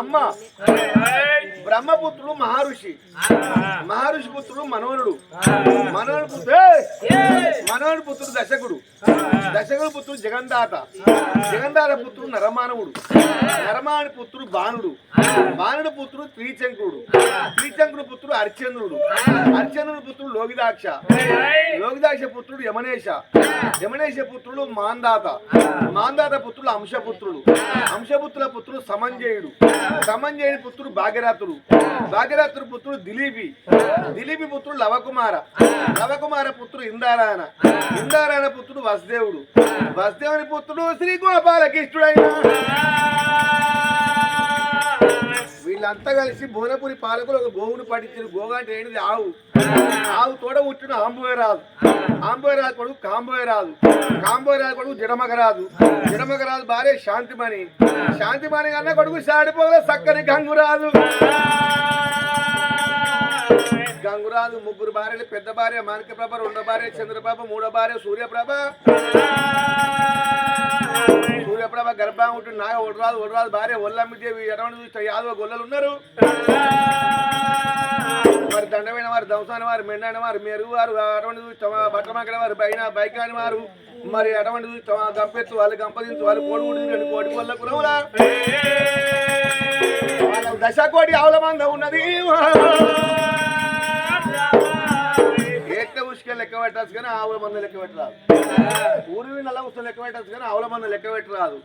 బ్రహ్మ. బ్రహ్మపుత్రుడు మహర్షి. మహర్షి పుత్రుడు మనోనుడు మనోహరుడు పుత్రుడు మనోహరుడు పుత్రుడు దశకుడు. పుత్రుడు జగందాత. జగందాత పుత్రుడు నరమానవుడు. నరమాని పుత్రుడు బాణుడు బాణుడు పుత్రుడు త్రిచంకుడు త్రిచంకుడు పుత్రుడు అర్చంద్రుడు. అర్చంద్రుడు పుత్రుడు లోగిదాక్ష లోగిదాక్ష పుత్రుడు యమనేశ. యమనేశ పుత్రుడు మాందాత. మాందాత పుత్రుడు అంశపుత్రుడు. అంశపుత్రుల పుత్రుడు సమంజయుడు. సమంజయుడి పుత్రుడు భాగ్యరాత్రుడు. భాగ్యరాతుడు పుత్రుడు దిలీపి. దిలీపి పుత్రుడు లవకుమార. లవకుమార పుత్రుడు ఇందారాయణ ఇందారాయణ పుత్రుడు వసుదేవుడు. వసుదేవుని పుత్రుడు శ్రీ గోపాలకృష్ణుడైన. వీళ్ళంతా కలిసి భువనపురి పాలకులు ఒక గోవును పట్టించారు గోగా అంటే ఏంటిది ఆవు. ఆవు తోడ పుట్టిన ఆంబోయరాజు. ఆంబోయరాజు కొడుకు కాంబోయరాజు. కాంబోయరాజు కొడుకు జడమగరాజు. జడమగరాజు భార్య శాంతిమణి. శాంతిమణి కన్నా కొడుకు సాడిపోగల చక్కని గంగురాజు. గంగురాజు ముగ్గురు భార్యలు పెద్ద భార్య మాణిక్యప్రభ రెండో భార్య చంద్రప్రభ మూడో భార్య సూర్యప్రభ. సూర్యప్రభ గర్భం ఉంటుంది నాగ ఒడరాజు ఒడరాజు భార్య ఒల్లమ్మిదేవి ఎడవని చూస్తే యాదవ గొల్లలు ఉన్నారు. మరి దండమైన వారు దంసాని వారు మెండైన వారు మెరుగు వారు అటువంటి చూస్తాం బట్టమక్కల వారు పైన బైకాని వారు. మరి అటువంటి చూస్తాం గంపెత్తు వాళ్ళు గంపదించు వాళ్ళు కోడి ఉంటుంది కోడి వల్ల కురవులా. దశ కోటి ఆవుల మంద ఉన్నది. ఏక లెక్క పెట్టచ్చు కానీ ఆవుల మంద లెక్క పెట్టరాదు. ఊరి నల్ల ఉసుక లెక్క పెట్టచ్చు కానీ ఆవుల మంద లెక్క పెట్టరాదు.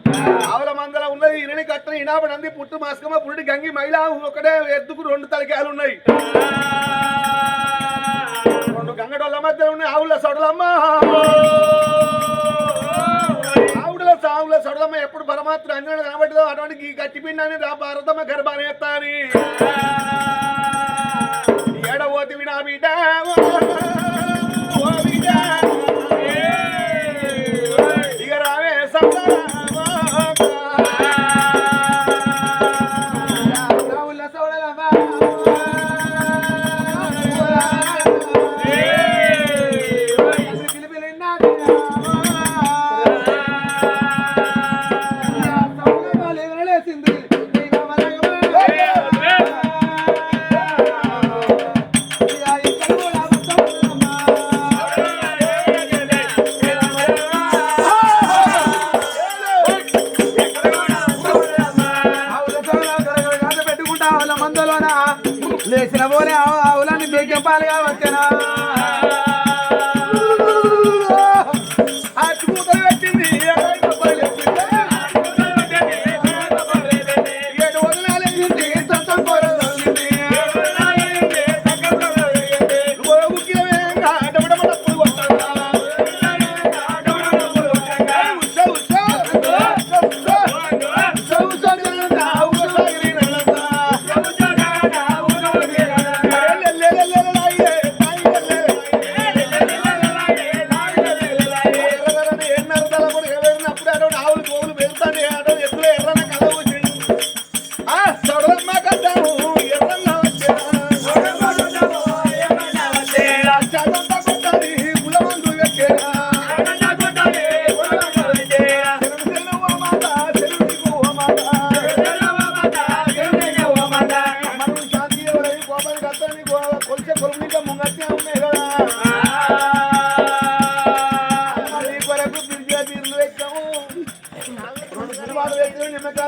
ఆవుల మందల ఉన్నది ఇరని కట్టిన ఇనాపడి అంది పుట్టు మాస్కమ్మ పురుడి గంగి మహిళ ఒకటే ఎద్దుకు రెండు తలకాయలు ఉన్నాయి. రెండు గంగడోళ్ళ మధ్య ఉన్నాయి ఆవుల సొడలమ్మ. ఆవుల సావుల సొడలమ్మ ఎప్పుడు పరమాత్మ అన్యుడు కనబడ్డదో అటువంటి ఈ రా భారతమ్మ గర్భాన్ని ఎత్తాని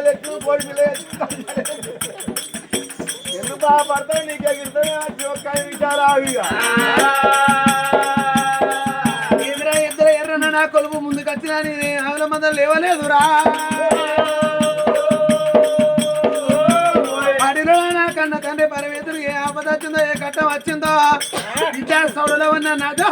ఎక్కిన నిమ్మకాయలు ఎందుకు బాధపడతావు నీకే గిడతాయి ఒక్క విషయాలు ఆవిగా ఇద్దరు ఎర్రన? నా కొలుపు ముందుకు వచ్చినా ఆవుల మందలు లేవలేదురా. అడిలో నా కన్న తండ్రి పరమేతుడు ఏ ఆపద వచ్చిందో ఏ కట్టం వచ్చిందో. విద్యా సౌడలో ఉన్న నాదో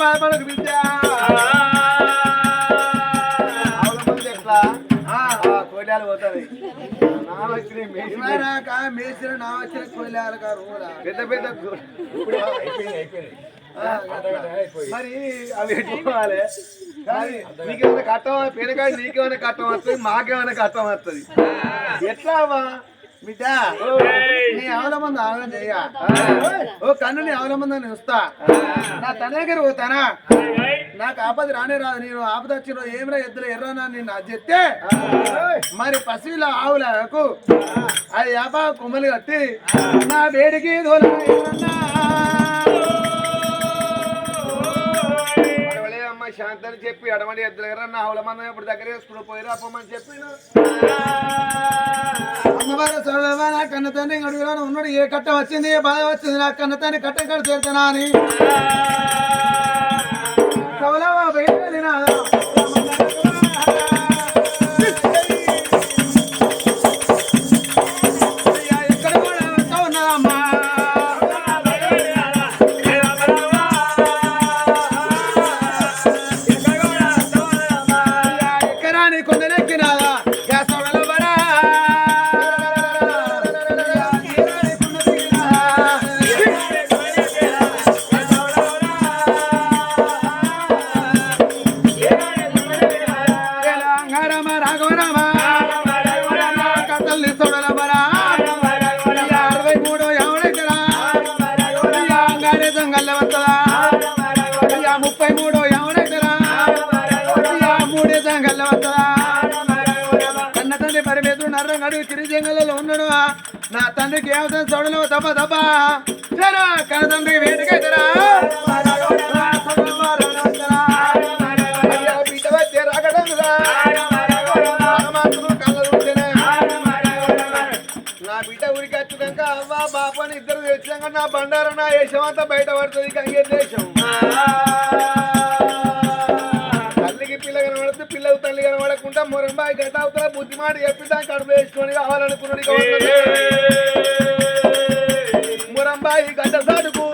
బాధపడకు బిడ్డ ఎట్లా పోతుంది నా వచ్చినాయి మేసి నా వచ్చిన గారు పెద్ద పెద్ద మరి అవి ఎట్టుకోవాలి కానీ నీకేమైనా కట్టం పేరకాయ నీకేమైనా కట్టం వస్తుంది మాకేమైనా కట్టం వస్తుంది ఎట్లా బిడ్డ నీ అవలమంది ఆగం చెయ్య ఓ కన్ను నీ అవలమంది నేను వస్తా. నా తన దగ్గర పోతానా? నాకు ఆపద రానే రాదు నేను ఆపద వచ్చిన ఏమిరా ఎద్దులు ఎర్రనా నేను అది చెప్తే మరి పసివిల ఆవులకు అది యాప కొమ్మలు కట్టి నా వేడికి దూరం శాంతని చెప్పి అడమడి ఎద్దులు ఎర్రన్న ఆవుల మందం ఇప్పుడు దగ్గర వేసుకుని పోయిరా పోమని చెప్పిన. అమ్మవారు నా కన్న తండ్రి అడుగులో ఉన్నాడు. ఏ కట్ట వచ్చింది ఏ బాధ వచ్చింది నా కన్న తండ్రి కట్ట కట్ట చేరుతానా అని. కవలవా బయట అయ్యా మూడే దొంగల వస్తుందా? కన్న తండ్రి పరిమితుడు నర్రం అడుగు తిరిజంగలలో ఉన్నాడు నా తండ్రికి ఏమవుతుంది చూడలేవు తప్ప తప్ప. చరా కన్న తండ్రి వేటికైతరా అయ్యా ఇద్దరు తెచ్చినాక నా బండారం నా అంతా బయట పడుతుంది కంగే దేశం. కనబడితే పిల్లలు తల్లి కనబడకుండా మురంబాయి గడ్డ అవుతా బుద్ధి మాట చెప్పిద్దాం కడుపు వేసుకొని వదలదు. మురంబాయి గడ్డ సాటుకు.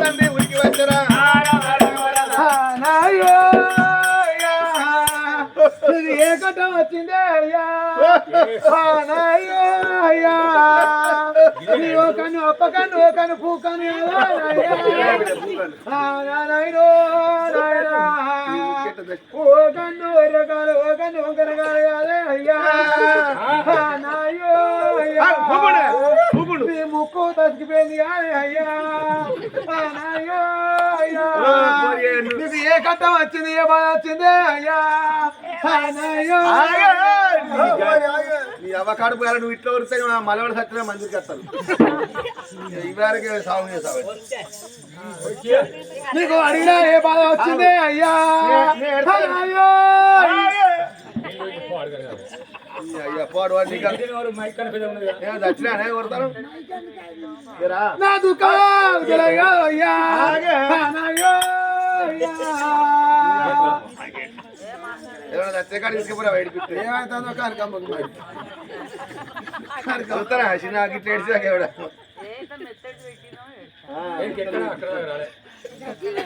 తండ్రి ఉరికి వచ్చరా? ఏ కట్టం వచ్చిందే అయ్యా? నాయో అయ్యా. ఓ కన్ను అప్ప ఓ పూ నాయనో నాయనా. ఓ కన్ను ఎర్రకాలు ఓ కన్ను వంకరకాలు కాదే అయ్యా. నాయో మీ ముక్కు తసిగిపోయింది కానీ అయ్యా. నాయో అయ్యా. నీకు ఏ కట్టం వచ్చింది ఏ బాధ వచ్చింది అయ్యా. నాయో. నీ అవకాడు పోయాలి నువ్వు ఇట్లా వరితే మలవాడు సత్యమే మందికి వస్తారు ఈ వారికి సాగు చేసావు నీకు అడిగినా ఏ బాధ వచ్చింది అయ్యా. ఆ నాయో అయ్యా పోడు వాడు నీకు నేను దచ్చినా కొడతాను ఏరా? నా దుఃఖం తెలియదు అయ్యా ఆ నాయో అయ్యా ఏమైనా దచ్చే కాడికి తీసుకుపోరా బయట పిట్టి ఏమైతుందో కనకమ్మకు మరి చదువుతారా చిన్న గిట్ల ఏడ్చినాక ఎవడ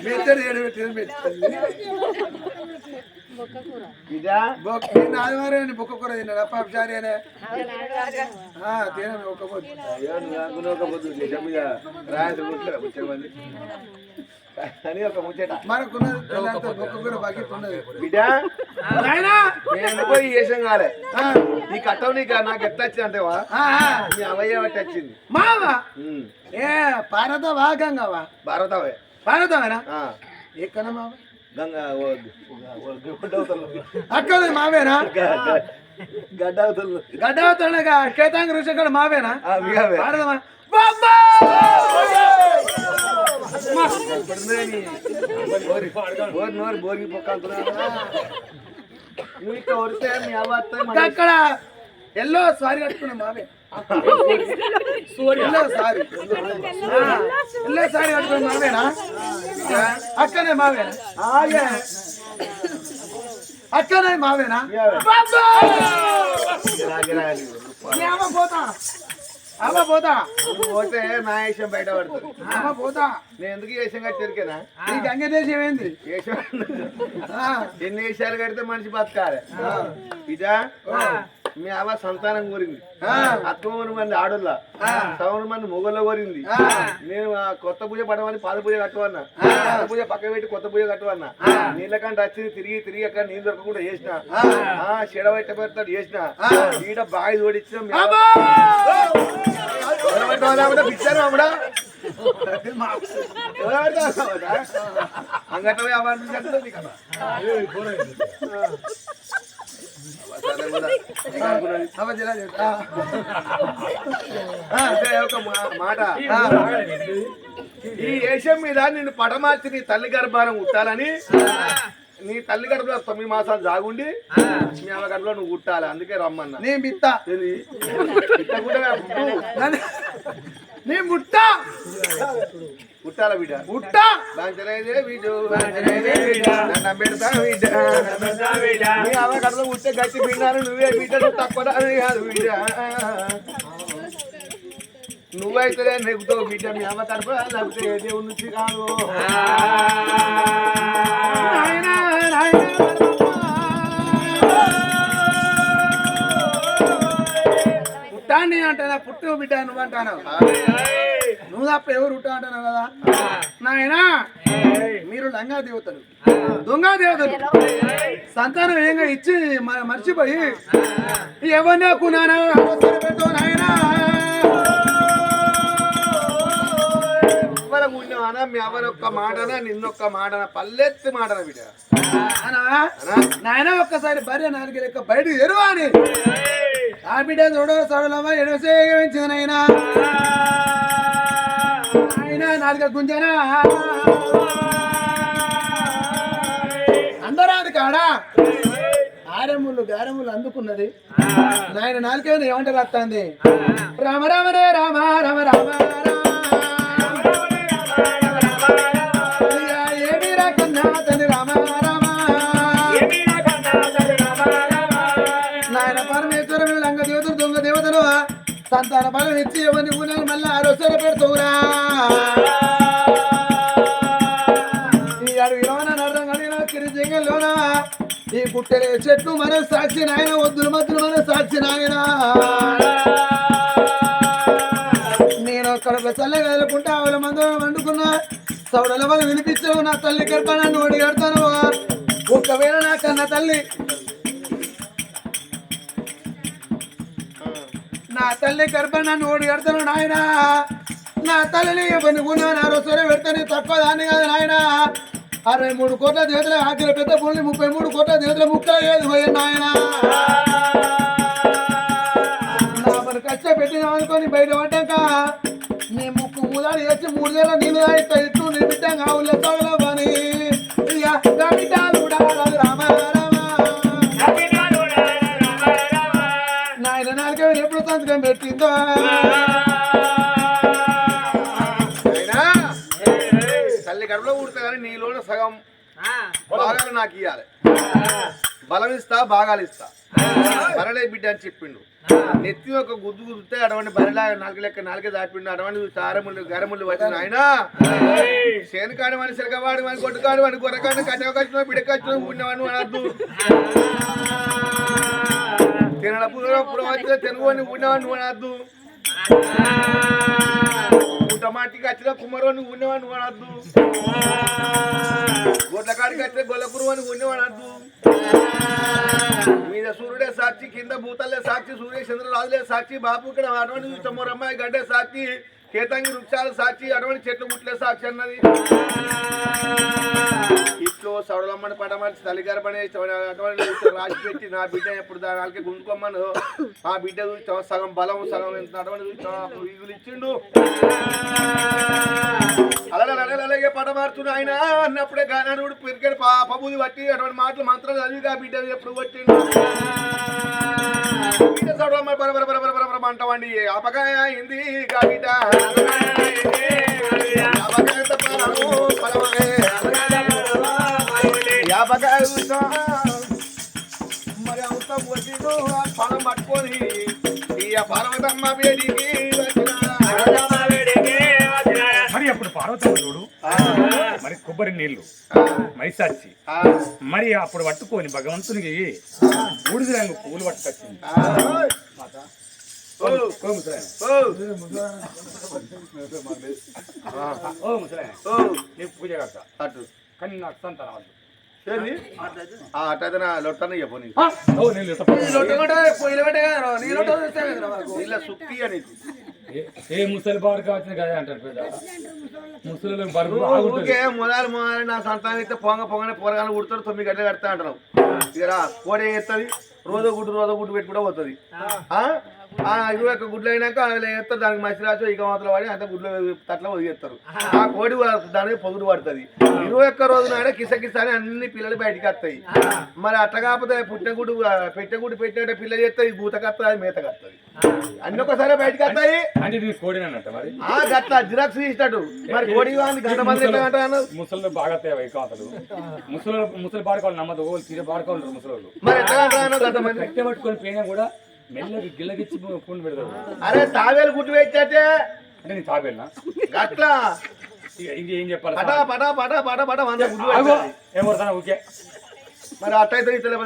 మెత్తడి ఏడు పెట్టిన మెత్తడి ఇదా బొక్క నిన్న ఆదివారం బొక్క కూర తిన్నాడు. అనే తినను ఒక అని ఒక ముచ్చట. మనకున్నది బొక్క కూర ఉన్నది బిడ్డ నేను పోయి వేసం కాలే. ఆ, ఈ కట్టం నీకు నాకు ఎట్లా వచ్చింది అంటేవా? ఆ, ఆ. నీ అవయ్య బట్టి వచ్చింది. మావ. ఏ పారదవా గంగవా భారతవే. పారదవేనా ఆ. ఎక్కడ మావ? అక్కడ మావేనా? గ- గ- గడ్డ అవుతుంది గడ్డవతోనగా కేతాంగ రుచి అక్కడ మావేనా బోరి నోరు బోరికి పొక్క అంటున్నావా? నువ్వు ఇట్లా వరితే మీ అవ్వ అక్కడ ఎల్లో సారీ కట్టుకున్నా మావే. సారీ. సారీ కట్టుకున్న మావేనా అక్కనే మావేనా ఆగే. అక్కనే మావేనా అమ్మ పోతా. అమ్మ పోతా. పోతే నా వేషం బయట పడుతుంది. అమ్మ పోతా. నేను ఎందుకు వేషం కట్టిరికేనా ఈ గంగదేశం ఏంది? వేషం. ఎన్ని వేషాలు కడితే మనిషి బతకాలి. ఇదా? మీ అవ్వ సంతానం కోరింది. అత్తమూరు మంది ఆడోళ్ళ సవన మంది మొగోళ్ళ కోరింది. నేను కొత్త పూజ పడమని పాద పూజ కట్టవన్నా. పాద పూజ పక్క పెట్టి కొత్త పూజ కట్టవన్నా. నీళ్ళకంటే వచ్చింది తిరిగి తిరిగి అక్కడ నీళ్ళు దొరకకుండా చేసిన. ఆ. చెడబెట్ట పెడతాడు చేసిన. ఈడ బావి తోడిచ్చిన? అంగట్లో పోయి ఒక మాట. ఈ దేశం మీద నిన్ను పడమార్చి నీ తల్లి గర్భానం ఉట్టాలని. నీ తల్లి గర్భంలో తొమ్మిది మాసాలు జాగుండి మీ అమ్మ గర్భంలో నువ్వు ఉట్టాలి. అందుకే రమ్మన్నా. నేను బిత్తా పుట్టు. నీ ముట్ట పుట్టాల బిడ్డ ముట్ట లాంఛనైదే వీడు. నన్ను పెడతా బిడ్డ. మీ అమ్మ గర్భంలో ఉట్టే గట్టి బిడ్డాను నువ్వే బిడ్డలు తక్కువ కాదు బిడ్డ నువ్వైతే నెగ్గుతావు బిడ్డ మీ అమ్మ కడుపు లేకపోతే దేవుడి నుంచి కాదు అంటానా? పుట్టు బిడ్డ నువ్వు అంటాను? నువ్వు తప్ప ఎవరు పుట్టా అంటాను కదా? నాయనా మీరు లంగా దేవతలు. దొంగ దేవతలు. సంతానం ఏంగా ఇచ్చి మర్చిపోయి ఎవరిని కున్నానా నాయనా. ఉన్నావానా మీ ఒక్క మాటనా నిన్నొక్క మాటనా? పల్లెత్తి మాటనా బిడ్డ? నాయన ఒక్కసారి భార్య నాలుగు లెక్క బయట ఎరువా అని? ఆ బిడ్డ చూడో చూడలమ్మా ఎడసేగించింది నాయన. ఆయన నాలుగ గుంజనా. అందరాది కాడా? ఆరములు గారములు అందుకున్నది. నాయన నాలుగైనా ఏమంటారు వస్తుంది రామ రామ రే రామ రామ రామ. సంతాన బలం ఇచ్చి ఇవ్వని ఉన్నాను మళ్ళీ ఆరోసర పెడుతురా ఈ అడవిలోన నర్థం కలిగిన కిరిజంగంలోన ఈ పుట్టెలే చెట్లు మన సాక్షి నాయన వద్దులు మద్దులు మన సాక్షి నాయన. నేను కడుపు చల్లగా ఎదుర్కొంటే ఆవుల మందరం వండుకున్నా. సౌడల వల్ల వినిపించవు నా తల్లి కడతాను నోడి కడతాను ఒకవేళ నా కన్న తల్లి నా తల్లి గర్భ నన్ను ఓడి కడతాను నాయన. నా తల్లిని పనుకున్నా నా రోజు పెడతాను తక్కువ దాన్ని కాదు నాయన. అరవై మూడు కోట్ల దేవతల ఆఖరి పెద్ద పుల్లి ముప్పై మూడు కోట్ల దేవతల ముక్కలు ఏది పోయి నాయన. నా మరి కష్టపెట్టిన అనుకొని బయట పడ్డాక నీ ముక్కు మూదాలు వేసి మూడు నెలల నీళ్ళు తాగితే ఇట్లు నీ బిడ్డ కావులే పని సంతకం పెట్టిందో? అయినా తల్లి గర్భంలో ఊడతా కానీ నీలోన సగం భాగాలు నాకు ఇవ్వాలి బలం ఇస్తా భాగాలు ఇస్తా బరలే బిడ్డ అని చెప్పిండు. నెత్తి ఒక గుద్దు గుద్దుతే అటువంటి బరలా నాలుగు లెక్క నాలుగే దాటిండు అటువంటి తారములు గరములు వచ్చిన ఆయన. శేనకాడు అని సిరగవాడు అని కొట్టుకాడు అని గొర్రకాడు కట్టవకచ్చిన బిడకచ్చిన ఉన్నవని అనద్దు తినడ పూర పుర వచ్చిన అనద్దు టమాటికి వచ్చిన కుమ్మరోని ఉన్నవని అనద్దు గొడ్లకాడికి వచ్చిన గొల్లకురు అని ఉన్నవని అనద్దు మీద సూర్యుడే సాక్షి కింద భూతాలే సాక్షి సూర్య చంద్రరాజులే సాక్షి బాబు ఇక్కడ అటువంటి చూస్తామరమ్మాయి గడ్డే సాక్షి. కేతంగి వృక్షాలు సాక్షి అటువంటి చెట్లు ముట్లే సాక్షి అన్నది. ఇంట్లో సౌడలమ్మని పడమని తల్లిగారమని అటువంటి రాసి పెట్టి నా బిడ్డ ఎప్పుడు దాని వాళ్ళకి ఆ బిడ్డ చూస్తాం సగం బలం సగం ఎంత? అటువంటి చూస్తాం అప్పుడు ఈగులు ఇచ్చిండు. అలాగే అలాగే ఆయన అన్నప్పుడే గానాడు పెరిగాడు పబుది పట్టి అటువంటి మాటలు మంత్రాలు ఆ బిడ్డ ఎప్పుడు కొట్టిండు బిడ్డ చదవమ్మ బర బర అంటామండి పరమనే. యాపకాయ చూసా మరి అంతా వచ్చిండు ఆ పనం పట్టుకొని ఈ పార్వతమ్మ వేడికి మరి అప్పుడు పార్వతమ్మ చూడు మరి కొబ్బరి నీళ్ళు మైసాచి మరి అప్పుడు పట్టుకొని భగవంతునికి బూడిద రంగు పూలు పట్టుకొచ్చింది. పూజ కడతా. అటు. కానీ నాకు. సంతానం అట్టయితే నా లొట్టనే చెప్పు అని ఏ- ముసలి బాడు కావచ్చు కదా అంటారు పెద్ద. ముసలి ఊరికే మొదలు మొదలు నా సంతానం అయితే పొంగ పొంగనే పొరగానే కుడతాడు తొమ్మిది గంటలు కడతా అంటున్నావు ఇక కోడి ఎత్తది రోజు గుడ్డు రోజు గుడ్డు పెట్టి కూడా పోతుంది ఇరవై ఒక్క గుడ్లు అయినాక అవి ఎత్తారు దానికి మసి రాసు ఇక మాత్రం వాడి అంత గుడ్లు తట్ల వదిలేస్తారు. ఆ కోడి దానికి పొగుడు పడుతుంది. ఇరవై ఒక్క రోజు నాడే కిస కిస అని అన్ని పిల్లలు బయటికి వస్తాయి. మరి అట్ట కాకపోతే పుట్టిన గుడ్డు పెట్టే గుడ్డు పెట్టినట్టే పిల్లలు చేస్తాయి గూత కత్తది మేత కత్తది. అన్ని ఒక్కసారి బయటికి వస్తాయి. గట్ల జిరాక్స్ తీసినట్టు. మరి కోడి గంట మంది ముసలి బాగా కాతలు ముసలి ముసలి బాడుకోవాలి నమ్మదు. తీరే బాడుకోవాలి ముసలి మరి ఎట్లా గంట మంది? పట్టుకొని పోయినా కూడా మెల్లగా గిల్లగిచ్చి పూలు పెడతారు అరే తావేలు గుడ్డు పెట్టే అంటే నీ తాబేనా గట్ల. ఇది ఏం చెప్పాలి పటా పటా పటా పటా పటా వంద పెట్టాలి. ఏం కొడతానా ఊకే మరి అట్టయితే ఇట్లా.